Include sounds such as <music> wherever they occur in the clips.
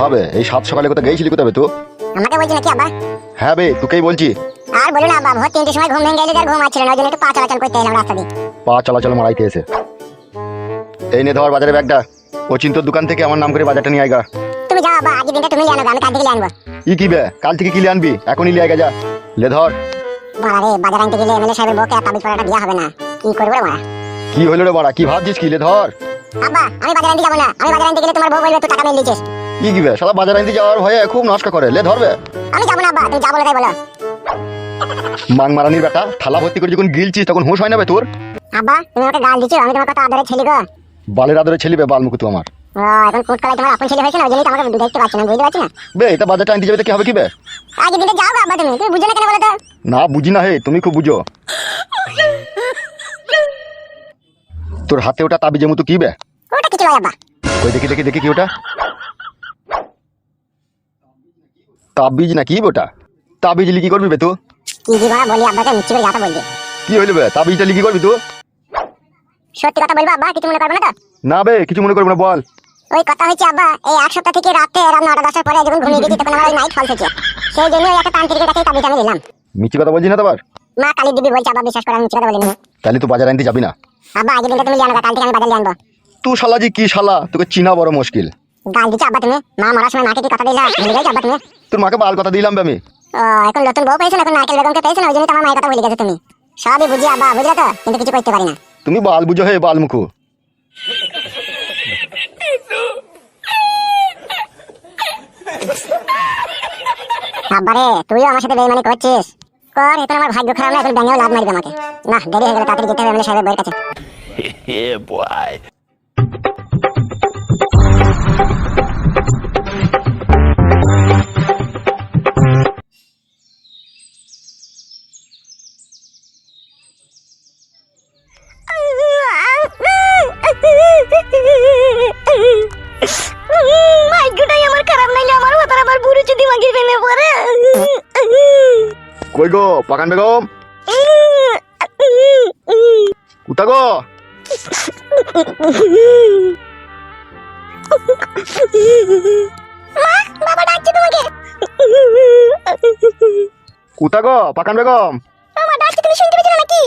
হবে। এই সাত সকালে কোথাও গেছিলি কোথাবে তো? আমাকে বলছি নাকি আব্বা? হ্যাঁ বে তোকেই বলছি। আর বলো না আব্বা ভোর তিনটের সময় ঘুম ভেঙে গেলে আর ঘুম আসছিল না ওই জন্য একটু পা চলাচল করতে এলাম রাস্তা দিয়ে। পা চলাচল মারাইতে এসে। এই নে ধর বাজারে ব্যাগটা। অচিন্তর দোকান থেকে আমার নাম করে বাজারটা নিয়ে আয়গা তুমি যাও আব্বা আজকে দিনটা তুমি জানো আমি কাল থেকে লিয়ে আনব। ই কি বে? কাল থেকে কি লিয়ে আনবি? এখনই লিয়ে আয়গা যা। লে ধর। বলা রে বাজার আনতে গেলে এমএলএ সাহেবের বউকে তাবিজ পড়াটা দেওয়া হবে না। কি করব রে মারা কি হইল রে বাড়া? কি ভাবছিস কি? লে ধর। আব্বা আমি বাজার আনতে যাব না। আমি বাজার আনতে গেলে তোমার বউ বলবে তুই টাকা মেরে লিছিস ই কি বে শালা বাজার আনতে যাওয়ার ভয়ে খুব নষ্ট করে। লে ধরবে? আমি যাব না আব্বা তুমি যা বলে তাই বলো। মাং মারানির বেটা থালা ভর্তি করে যখন গিলছিস তখন হুঁশ হয় না বে তোর? আব্বা তুমি আমাকে গাল দিচ্ছ আমি তোমার কথা আদরে ছেলে গো। বালের আদরে ছেলিবে বাল মুকুতু আমার। ও এখন কুট কলাই তোমার আপন ছেলে হয়েছে না ওই জন্যই তো আমাকে দেখতে পাচ্ছি না বুঝতে পারছি না? বে এটা বাজারটা আনতে যাবে তো কি হবে কি বে? আজকে দিনটা যাও আব্বা তুমি তুমি কেন বলো তো? না বুঝি না হে তুমি খুব বুঝো। তোর হাতে ওটা তাবিজের মতো কি বে? ওটা কিছু নয় আব্বা। ওই দেখি দেখি দেখি কি ওটা? তাবিজ না কি ওটা তাবিজ লিখি করবি বে তুই কি কি বলা বলি আব্বাকে মিষ্টি করে যাতা বলছি কি হইল বে? তাবিজটা লিখি করবি তুই সত্যি কথা বলব আব্বা কিছু মনে করবে না তো? না বে কিছু মনে করবি না বল। ওই কথা হয়েছে আব্বা এই এক সপ্তাহ থেকে রাতে রাত নটা দশটার পরে যখন ঘুমিয়ে গেছি তখন আমার ওই নাইট ফলস হচ্ছে সেই জন্য ওই একটা তান্ত্রিকের কাছে তাবিজ আমি নিলাম। মিছি কথা বলছি না তো আবার? মা কালী দিদি বলছে আব্বা বিশ্বাস করে আমি মিথ্যে কথা বলিনি। তাহলে তুই বাজার আনতে যাবি না? আব্বা আগে দিনটা তুমি জানো কাল থেকে আমি বাজার আনব তুই শালা জি কি শালা তোকে চিনা বড় মুশকিল। গাল দিচ্ছ আব্বা তুমি? মা মরার সময় মাকে কি কথা দিলা? ভুলে গেছো আব্বা তুমি? তোর মাকে বাল কথা দিলাম বে আমি। ও এখন নতুন বউ পেয়েছ এখন নারকেল বেগমকে পেয়েছ ওই জন্য তোমার মায়ের কথা ভুলে গেছো তুমি। সবই বুঝি আব্বা বুঝলে তো? কিন্তু কিছু করতে পারি না। তুমি বাল বুঝো হে বাল মুখু। আব্বারে তুইও আমার সাথে বেইমানি করছিস? কর এখন আমার ভাগ্য খারাপ না এখন ব্যাঙেও লাভ মারবে আমাকে। না দেরি হয়ে গেল তাড়াতাড়ি যেতে হবে এমএলএ সাহেবের বইয়ের কাছে। <laughs> পাকান বেগম। কুতা গো বাবা কুতা গো পাকান বেগম। মামা ডাকছে তুমি শুনতে পেছো নাকি?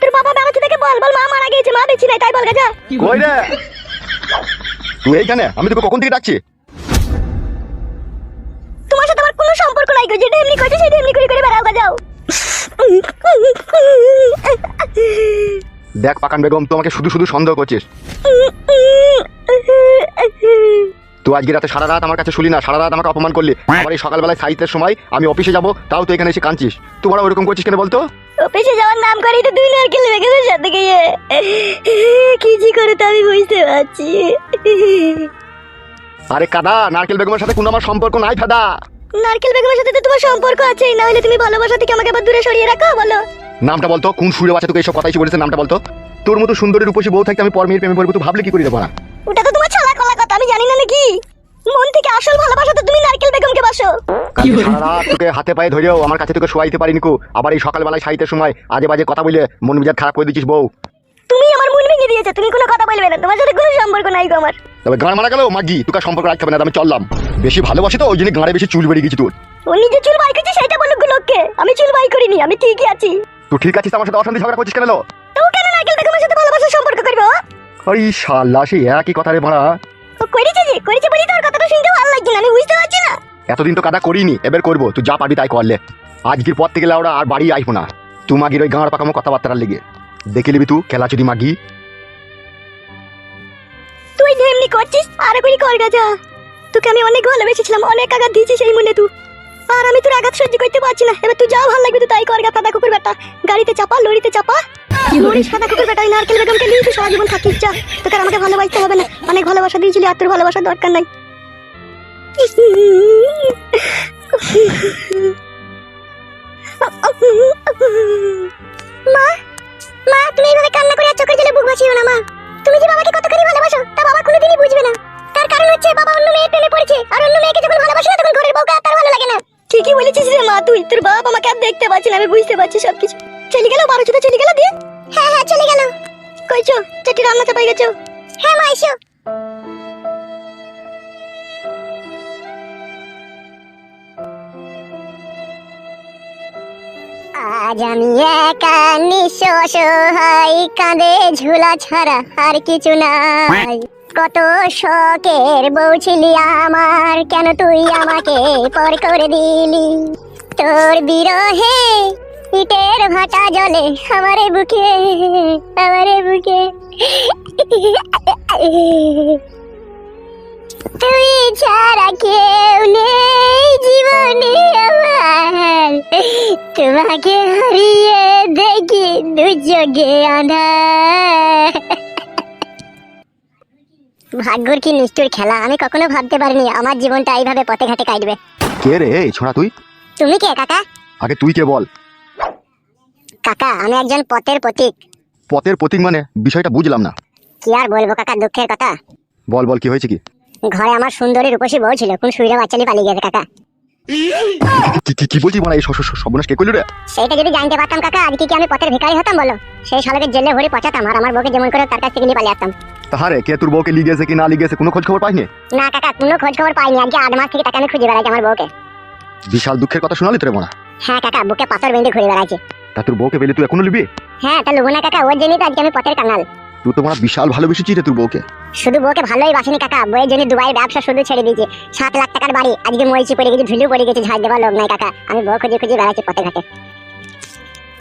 তোর বাবা বেড়াচ্ছে থেকে বল বল মা মারা গেছে মা বেঁচে নাই তাই বল গাজা। কই রে? তুই এইখানে? আমি তোকে কখন থেকে ডাকছি? তোমার সাথে আমার কোনো সম্পর্ক নাই গো যেটা এমনি করছ সেটা এমনি করে করে বেড়াও গাজাও। দেখ পাকান বেগম তোমাকে শুধু শুধু সন্দেহ করছিস। তুই আজকে রাতে সারা রাত আমার কাছে শুলি না সারা রাত আমাকে অপমান করলি। আমার এই সকালবেলায় সাহিত্যের সময় আমি অফিসে যাব তাও তুই এখানে এসে কাঁদছিস। তোমরা ওরকম করছিস কেন বলতো? অফিসে যাওয়ার নাম করেই তো দুই নারকেল বেগমের সাথে গিয়ে। কি জি করে তো আমি বুঝতে পারছি। আরে কাদা নারকেল বেগমের সাথে কোনো আমার সম্পর্ক নাই ফাদা। নারকেল বেগমের সাথে তো তোমার সম্পর্ক আছে না হলে তুমি ভালোবাসা থেকে আমাকে আবার দূরে সরিয়ে রাখো বলো। নামটা বলতো? কোন সুরে বাচ্চা তোকে এইসব কথাই বলেছে নামটা বলতো? তোর মতো সুন্দরী রূপসী বউ থাকতে আমি পরমের প্রেমে পড়ব তুই ভাবলে কি করে দেবো না ওটা তো তোমার ছালা কলা কথা আমি জানি না নাকি? মন থেকে আসল ভালোবাসা তো তুমি নারকেল বেগমকে বাসো। সারা তোকে হাতে পায়ে ধরেও আমার কাছে তোকে শোয়াইতে পারিনি কো আবার এই সকালবেলায় সাহিত্যের সময় আজে বাজে কথা বলে মন মেজাজ খারাপ করে দিচ্ছিস বউ। তুমি আমার মন ভেঙে দিয়েছ তুমি কোনো কথা বলবে না তোমার সাথে কোনো সম্পর্ক নাই গো আমার। তবে গান মারা গেল মাগি তোকে সম্পর্ক রাখতে হবে না আমি চললাম। বেশি ভালোবাসি তো ওই জন্য গাঁড়ে বেশি চুল বেড়ে গেছি তোর। ও নিজে চুল বাই করছে সেটা বলুক লোককে। আমি চুল বাই করিনি আমি ঠিকই আছি। তুই ঠিক আছিস আমার সাথে অশান্তি ঝগড়া করছিস কেন? তো কেন নারকেল বেগমের সাথে ভালোবাসার সম্পর্ক করব। ওই শালা সেই একই কথা রে মারা ও করেছে যে করেছে বলি তোর কথাটা শুনতে ভালো লাগছে না আমি বুঝতে পারছি না। এতদিন তো কাদা করিনি এবার করব তুই যা পারবি তাই করলে আজকের পর থেকে লাউরা আর বাড়ি আইবো না। তুই মাগির ওই গাঁড় পাকামো কথাবার্তার লেগে। দেখে নিবি তুই খেলা চুরি মাগি। করছিস? আর করি কর গাজা তোকে আমি অনেক ভালোবেসেছিলাম, অনেক আঘাত দিয়েছি সেই মনে তুই। আর আমি তোর আঘাত সহ্য করতে পারছি না। এবার তুই যা ভালো লাগবে তুই তাই কর গা ফাদা কুকুর বেটা। গাড়িতে চাপা, লরিতে চাপা। লরির সাদা কুকুর বেটা ওই নারকেল বেগমকে নিয়ে তুই সারা জীবন থাকিস, যা। তোকে আমাকে ভালোবাসতে হবে না। অনেক ভালোবাসা দিয়েছিলি, আর তোর ভালোবাসার দরকার নাই। মা মা, তুমি এইভাবে কান্না করে আর চোখের জলে বুক ভাসিও না, মা। তুমি যে বাবাকে কতখানি ভালোবাসো তা বাবা কোনোদিনই বুঝবে না। তার কারণ হচ্ছে বাবা অন্য মেয়ের প্রেমে পড়েছে আর অন্য মেয়েকে যখন ভালোবাসে না তখন ঘরের বউকে আর তার ভালো লাগে না। ঠিকই বলেছিস রে মা তুই তোর বাবা আমাকে আর দেখতে পাচ্ছি না আমি বুঝতে পারছি সবকিছু। চলে গেল বারো চলে গেল দিয়ে হ্যাঁ হ্যাঁ চলে গেল। কইছো চাটি রান্না চাপাই গেছো? হ্যাঁ মা এসো। আজ আমি একা নিঃস্ব অসহায় কাঁদে ঝুলা ছাড়া আর কিছু নাই। কত শখের বউ ছিলি আমার, কেন তুই আমাকে পর করে দিলি? তোর বিরহে ইটের ভাটা জলে আমারে বুকে আমারে বুকে। তুই ছাড়া কেউ নেই জীবনে আমার। তোমাকে হারিয়ে দেখি দুযোগে ভাগ্যর কি নিষ্ঠুর খেলা আমি কখনো ভাবতে পারিনি আমার জীবনটা এইভাবে পথে ঘাটে কাটবে। কে রে এই ছোড়া তুই? তুমি কে কাকা? আগে তুই কে বল। কাকা আমি একজন পথের প্রতীক। পথের প্রতীক মানে? বিষয়টা বুঝলাম না। কি আর বলব কাকা দুঃখের কথা। বল বল কি হয়েছে কি? ঘরে আমার সুন্দরী রূপসী বউ ছিল কোন সুইরা বাচ্চালি পালিয়ে গেছে কাকা। কি কি- কি বলছিস মানে এই সর্বনাশ কে করলি রে? সেইটা যদি জানতে পারতাম কাকা আজকে কি আমি পথের ভিখারি হতাম বলো? সেই সালকে জেলে ভরে পচাতাম আর আমার বউকে যেমন করে তার কাছ থেকে নিয়ে পালিয়ে আসতাম। তাহারে কে তোর বউকে লিয়ে গেছে কি না লিয়ে গেছে কোনো খোঁজ খবর পাইনি? না কাকা কোনো খোঁজ খবর পাইনি আজকে আট মাস থেকে তাকে আমি খুঁজে বেড়াচ্ছি আমার বউকে। বিশাল দুঃখের কথা শোনালি তোরে মনে। হ্যাঁ কাকা বুকে পাথর বেঁধে ঘুরে বেড়াচ্ছি তা তোর বউকে পেলে তুই এখনও লিবি হ্যাঁ তা লুবো না কাকা ওর জন্যই তো আজকে আমি পথের কাঙাল। তুই তো বিশাল ভালোবেসেছিস রে তোর বউকে। শুধু বউকে ভালোই বাসিনি কাকা বইয়ের জন্য দুবাই ব্যবসা শুধু ছেড়ে দিয়েছি। সাত লাখ টাকার বাড়ি আজকে মরিচি পড়ে গেছে ঝুলিও পড়ে গেছে ঝাড় দেওয়ার লোক নাই কাকা। আমি বউ খুঁজে খুঁজে বেড়াচ্ছি পথে ঘাটে।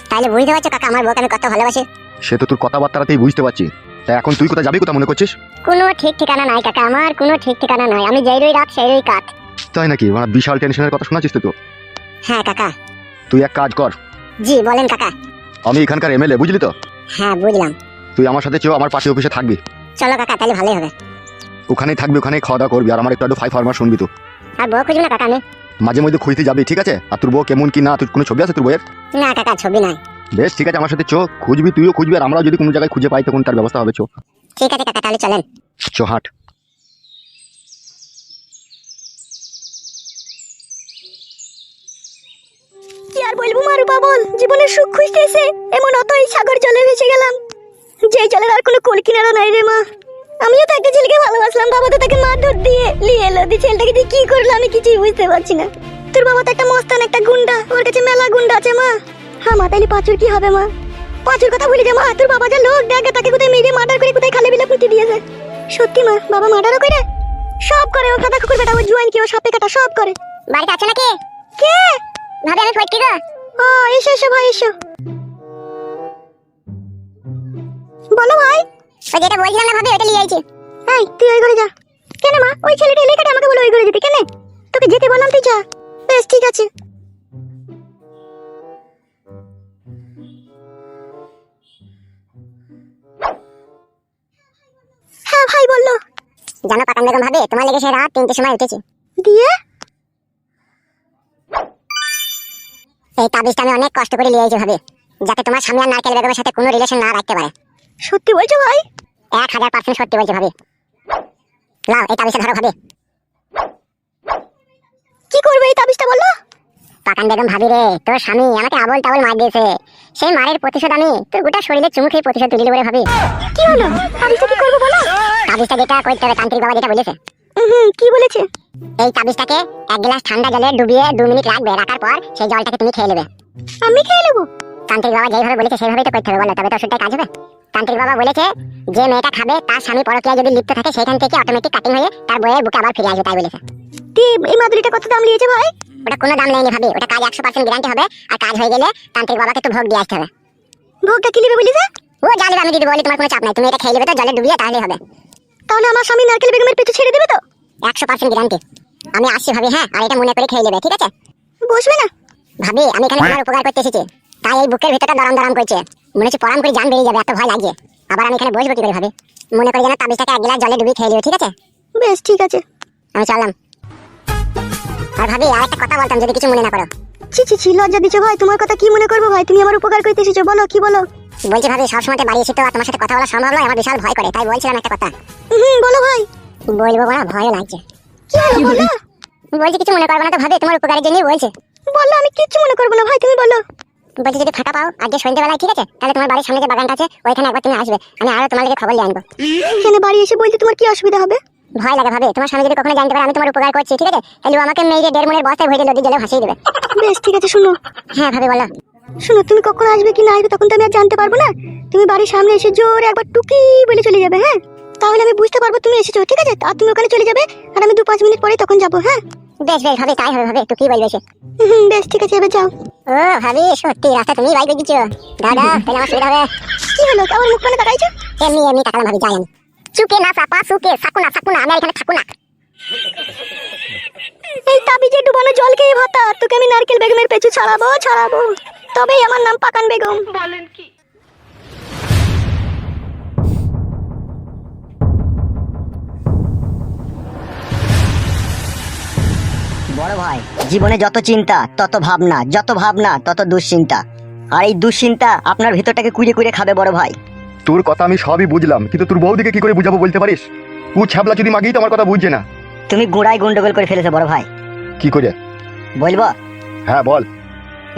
তাহলে বুঝতে পারছ কাকা আমার বউকে আমি কত ভালোবাসি? সে তো তোর কথাবার্তাতেই বুঝতে পারছি। তা এখন তুই কোথায় যাবি কোথা মনে করছিস? কোনো ঠিক ঠিকানা নাই কাকা আমার কোনো ঠিক ঠিকানা নাই। আমি যেই রই রাত সেই রই কাত। তাই নাকি? মানে বিশাল টেনশনের কথা শোনাচ্ছিস তুই তো হ্যাঁ কাকা। তুই এক কাজ কর। জি বলেন কাকা। আমি এখানকার এমএলএ বুঝলি তো? হ্যাঁ বুঝলাম। তুই আমার সাথে চেয়েও আমার পার্টি অফিসে থাকবি। চলো কাকা তাহলে ভালোই হবে। ওখানেই থাকবি ওখানেই খাওয়া দাওয়া করবি আর আমার একটু একটু ফাইভ ফার্মার শুনবি তো। আর বউ খুঁজবো না কাকা আমি? মাঝে মধ্যে খুঁজতে যাবি ঠিক আছে? আর তোর বউ কেমন কি না তোর কোনো ছবি আছে তোর বউয়ের? না কাকা ছবি নাই বেশ ঠিক আছে আমার সাথে চো খুঁজবি তুইও খুঁজবি আর আমরাও যদি কোনো জায়গায় খুঁজে পাই তখন তার ব্যবস্থা হবে চো। ঠিক আছে কাকা তাহলে চলেন। চো হাট। কি আর বলব মারুপা বল জীবনের সুখ খুঁজতে এসে এমন অতই সাগর জলে ভেসে গেলাম। যেই জলের আর কোনো কোল কিনারা নাই রে মা। আমিও তো একটা ছেলেকে ভালোবাসলাম বাবা তো তাকে মারধর দিয়ে নিয়ে এলো। দিয়ে ছেলেটাকে দিয়ে কি করল আমি কিছুই বুঝতে পারছি না। তোর বাবা তো একটা মস্তান একটা গুন্ডা ওর কাছে মেলা গুন্ডা আছে মা। হ্যাঁ মা তাইলে পাঁচুর কি হবে মা? পাঁচুর কথা ভুলে যা মা তোর বাবা যা লোক দেখে তাকে কোথায় মেরে মার্ডার করে কোথায় খালে বিলে পুঁতে দিয়েছে। সত্যি মা বাবা মার্ডারও করে? সব করে ও কাদা কুকুর বেটা ও জুয়ান কি ও সাপে কাটা সব করে। বাড়িতে আছে নাকি? কে? ভাবে আমি ফটকি গো। ও এসো এসো ভাই এসো। বলো ভাই। ওই যেটা বলছিলাম না ভাবে ওটা নিয়ে আইছি। এই তুই ওই ঘরে যা। কেন মা? ওই ছেলেটা এলে আমাকে বলে ওই ঘরে যেতে? কেন? তোকে যেতে বললাম তুই যা। বেশ ঠিক আছে। হ্যাঁ ভাই বলল। জানো পাকান বেগম ভাবে তোমার লেগে সে রাত তিনটের সময় উঠেছি। দিয়ে? এই তাবিজটা আমি অনেক কষ্ট করে নিয়ে আইছি ভাবে যাতে তোমার স্বামী আর নারকেল বেগমের সাথে কোনো রিলেশন না রাখতে পারে। সত্যি বলছো ভাই? এক হাজার পার্সেন্ট সত্যি বলছো ভাবে। লাও এই তাবিজটা ধরো ভাবে। কি করবে এই তাবিজটা বলো? পাকান বেগম ভাবি রে তোর স্বামী আমাকে আবল তাবল মার দিয়েছে। সেই মারের প্রতিশোধ আমি তোর গোটা শরীরে চুমু খেয়ে প্রতিশোধ বলে ভাবি। কি হলো? তাবিজটা কি করব বলো? তাবিজটা যেটা করতে হবে তান্ত্রিক বাবা যেটা বলেছে। কি বলেছে? এই তাবিজটাকে এক গ্লাস ঠান্ডা জলে ডুবিয়ে দু মিনিট রাখবে রাখার পর সেই জলটাকে তুমি খেয়ে নেবে। আমি খেয়ে নেব। তান্ত্রিক বাবা যেভাবে বলেছে সেইভাবেই তো করতে হবে বলো। তবে তো ওষুধটা কাজ হবে? তান্ত্রিক বাবা বলেছে যে মেয়েটা খাবে তার স্বামী পরকীয়া যদি লিপ্ত থাকে সেখান থেকে অটোমেটিক কাটিং হয়ে তার বইয়ের বুকে আবার ফিরে আসবে তাই বলেছে। এই মাদুরিটা কত দাম নিয়েছে ভাই? ওটা কোনো দাম নেয়নি ভাবি ওটা কাজ একশো পার্সেন্ট গ্যারান্টি হবে আর কাজ হয়ে গেলে তান্ত্রিক বাবাকে তো ভোগ দিয়ে আসতে হবে। ভোগটা কি নেবে বলিছে ও জানবে আমি দিদি বলি তোমার কোনো চাপ নাই তুমি এটা খেয়ে নেবে তো জলে ডুবিয়ে তাহলেই হবে। তাহলে আমার স্বামী নারকেল বেগমের পেছু ছেড়ে দেবে তো? একশো পার্সেন্ট গ্যারান্টি আমি আসছি ভাবি হ্যাঁ আর এটা মনে করে খেয়ে নেবে ঠিক আছে? বসবে না? ভাবি আমি এখানে তোমার উপকার করতে এসেছি তাই এই বুকের ভিতরটা দরাম দরাম করছে। মনে হচ্ছে পরাম করে জান বেরিয়ে যাবে এত ভয় লাগছে আবার আমি এখানে বসবো কি করে ভাবি? মনে করে যেন তাবিজটাকে এক গ্লাস জলে ডুবিয়ে খেয়ে নিও ঠিক আছে? বেশ ঠিক আছে। আমি চললাম। আর ভাবি আর একটা কথা বলতাম যদি কিছু মনে না করো। ছি ছি ছি লজ্জা দিছো ভাই তোমার কথা কি মনে করব ভাই? তুমি আমার উপকার করতে এসেছ বলো কি বলো? বলছি ভাবি সবসময় বাড়ি এসে তো আর তোমার সাথে কথা বলা সম্ভব নয় আমার বিশাল ভয় করে তাই বলছিলাম একটা কথা। হুম বলো ভাই। বলব না ভয় লাগছে। কি বলো? বলছি কিছু মনে করব না তো ভাবি তোমার উপকারের জন্যই বলছে। বলল আমি কিচ্ছু মনে করব না ভাই তুমি বলো। বলছি যদি ফাঁকা পাও আজকে সন্ধ্যেবেলায় ঠিক আছে? তাহলে তোমার বাড়ির সামনে যে বাগানটা আছে ওইখানে একবার তুমি আসবে। আমি আরও তোমার খবর নিয়ে আনব। এখানে বাড়ি এসে বলতে তোমার কি অসুবিধা হবে? ভয় লাগে ভাবে। তোমার স্বামী যদি কখনো জানতে পারে আমি তোমার উপকার করছি ঠিক আছে? তাহলে আমাকে মেয়ে দেড় মনের বস্তায় ভরে নদী জলে ভাসিয়ে দেবে। বেশ ঠিক আছে শুনো। হ্যাঁ ভাবে বলো। শোনো তুমি কখন আসবে কি না আসবে তখন তো আমি আর জানতে পারব না। তুমি বাড়ির সামনে এসে জোরে একবার টুকি বলে চলে যাবে হ্যাঁ? তাহলে আমি বুঝতে পারব তুমি এসেছ ঠিক আছে? আর তুমি ওখানে চলে যাবে আর আমি দু পাঁচ মিনিট পরে তখন যাব হ্যাঁ? বেশ বেশ হবে তাই হবে হবে। তুই কি বলবে সে হুম, বেশ ঠিক আছে এবার যাও। ও ভাবি সত্যি রাস্তা তুমি বাইক দিচ্ছ দাদা তাহলে আমার সুবিধা হবে। কি হলো? আমার মুখ মানে তাকাইছো? এমনি এমনি তাকালাম ভাবি যাই আমি। চুকে না চাপা সুকে সাকু না সাকু না আমি এখানে থাকু না। এই তাবিজে ডুবানো জল খেয়ে ভাতা তোকে আমি নারকেল বেগমের পেছু ছাড়াবো ছাড়াবো। তবেই আমার নাম পাকান বেগম। বড় ভাই জীবনে যত চিন্তা তত ভাবনা যত ভাবনা তত দুশ্চিন্তা। আর এই দুশ্চিন্তা আপনার ভিতরটাকে কুড়ে কুড়ে খাবে বড় ভাই। তোর কথা আমি সবই বুঝলাম কিন্তু তোর বৌদিকে কি করে বুঝাবো বলতে পারিস? ও ছ্যাবলা যদি মাগি তো আমার কথা বুঝছে না। তুমি গুড়ায় গন্ডগোল করে ফেলেছো বড় ভাই। কি করে? বলব? হ্যাঁ বল।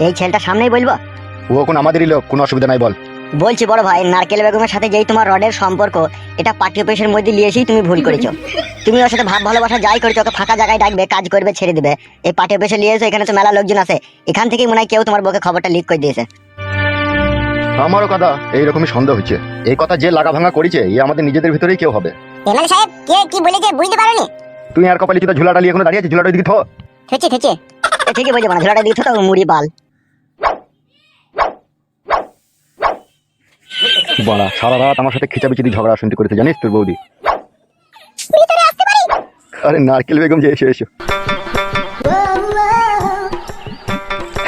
এই ছেলেটা সামনেই বলব? ও এখন আমাদেরই লোক কোনো অসুবিধা নাই বল। বলছি বড় ভাই নারকেল বেগমের সাথে যেই তোমার রডের সম্পর্ক এটা পাঠ্য পেশের মধ্যে নিয়ে এসেই তুমি ভুল করেছ। তুমি ওর সাথে ভাব ভালোবাসা যাই করেছ ওকে ফাঁকা জায়গায় ডাকবে কাজ করবে ছেড়ে দিবে। এই পাঠ্য পেশে নিয়ে এসে এখানে তো মেলা লোকজন আছে। এখান থেকেই মনে হয় কেউ তোমার বউকে খবরটা লিক করে দিয়েছে। আমারও কথা এইরকমই সন্দেহ হচ্ছে। এই কথা যে লাগা ভাঙা করেছে এ আমাদের নিজেদের ভিতরেই কেউ হবে। এমএলএ সাহেব কে কি বলেছে বুঝতে পারোনি? তুই আর কপালে চুতা ঝুলাটা নিয়ে এখনও দাঁড়িয়ে আছিস? ঝুলাটা দিকে থো। থেচে থেচে। এ ঠিকই বলছো মানে ঝোলাটা দিয়েছ তো মুড়ি বাল বড়া সারা রাত আমার সাথে খিচাবিচি দিয়ে ঝগড়া শুনতে করেছে জানিস তোর বৌদি? আরে নারকেল বেগম যে এসো এসো।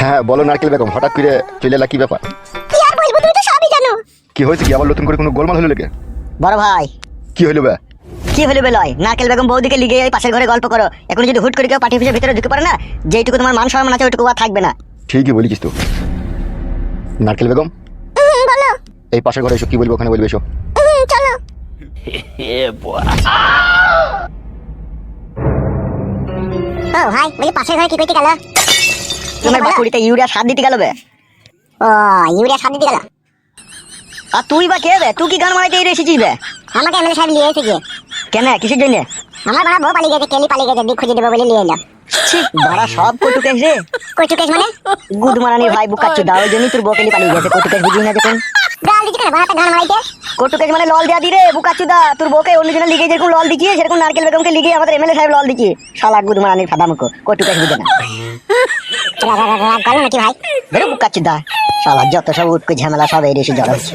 হ্যাঁ বলো নারকেল বেগম হঠাৎ করে চলে এলা কি ব্যাপার? কি আর বলব তুমি তো সবই জানো। কি হয়েছে কি? আবার নতুন করে কোনো গোলমাল হলো লেগে বড় ভাই। কি হলো বে? কি হলো বেলয় নারকেল বেগম বৌদিকে লিগে এই পাশের ঘরে গল্প করো। এখন যদি হুট করে কেউ পাঠিয়ে ভিতরে ঢুকে পারে না যেইটুকু তোমার মান সম্মান আছে ওইটুকু আর থাকবে না। ঠিকই বলেছিস তো। নারকেল বেগম এই পাশের ঘরে এসো কি বলব ওখানে বলবে এসো। হুম, চলো। ও ভাই বলি পাশের ঘরে কি করতে গেল? তোমার বাকুড়িতে ইউরিয়া সার দিতে গেল বে? ও ইউরিয়া সার দিতে গেল? আর তুই বা কে বে? তুই কি গান মারাইতে এই এসেছিস বে? আমাকে এমএলএ সাহেব নিয়ে এসেছে। কেন কিসের জন্য? আমার বড় বউ পালিয়ে গেছে কেলি পালিয়ে গেছে দিক খুঁজে দেবো বলে নিয়ে এলো। বাড়া সব কটুকেশ রে। মানে? মারানির ভাই বুকাচ্ছ দাও ওই জন্যই তোর বকেলি পালিয়ে গেছে কটুকেশ বুঝি না যখন? গাল দিচ্ছে কেন গান মারাইতে কটুকেশ মানে লল দিয়া দিরে বুকাচ্ছু দা তোর বকে অন্য লিগে যেরকম লল দিচ্ছি সেরকম নারকেল বেগমকে লিগে আমাদের এমএলএ সাহেব লল দিচ্ছি শালা গুদ মারানির ফাদা মুখো কটুকেশ বুঝে না রাগ নাকি ভাই বেরো শালা যত সব উটকো ঝামেলা সব এই এসে জড়া হচ্ছে